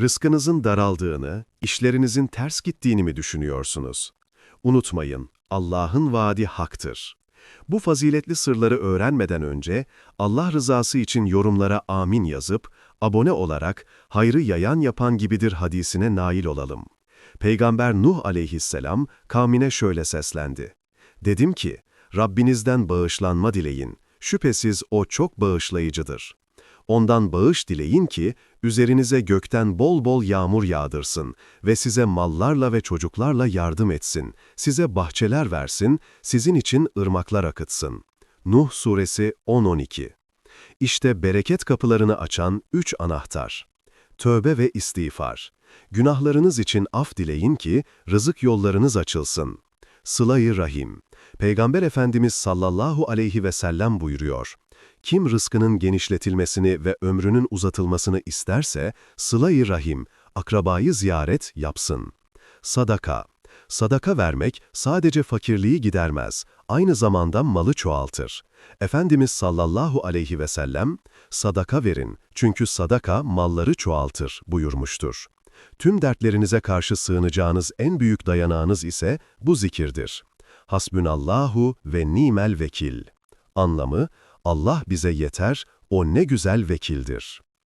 Rızkınızın daraldığını, işlerinizin ters gittiğini mi düşünüyorsunuz? Unutmayın, Allah'ın vaadi haktır. Bu faziletli sırları öğrenmeden önce Allah rızası için yorumlara amin yazıp, abone olarak hayrı yayan yapan gibidir hadisine nail olalım. Peygamber Nuh aleyhisselam kavmine şöyle seslendi. Dedim ki, Rabbinizden bağışlanma dileyin, şüphesiz O çok bağışlayıcıdır. Ondan bağış dileyin ki, üzerinize gökten bol bol yağmur yağdırsın ve size mallarla ve çocuklarla yardım etsin, size bahçeler versin, sizin için ırmaklar akıtsın. Nuh Suresi 10-12 İşte bereket kapılarını açan üç anahtar. Tövbe ve istiğfar. Günahlarınız için af dileyin ki rızık yollarınız açılsın. Sıla-i Rahim. Peygamber Efendimiz sallallahu aleyhi ve sellem buyuruyor. Kim rızkının genişletilmesini ve ömrünün uzatılmasını isterse, sıla-i rahim, akrabayı ziyaret yapsın. Sadaka. Sadaka vermek sadece fakirliği gidermez, aynı zamanda malı çoğaltır. Efendimiz sallallahu aleyhi ve sellem, sadaka verin çünkü sadaka malları çoğaltır buyurmuştur. Tüm dertlerinize karşı sığınacağınız en büyük dayanağınız ise bu zikirdir. Hasbünallahu ve nimel vekil. Anlamı, Allah bize yeter, O ne güzel vekildir.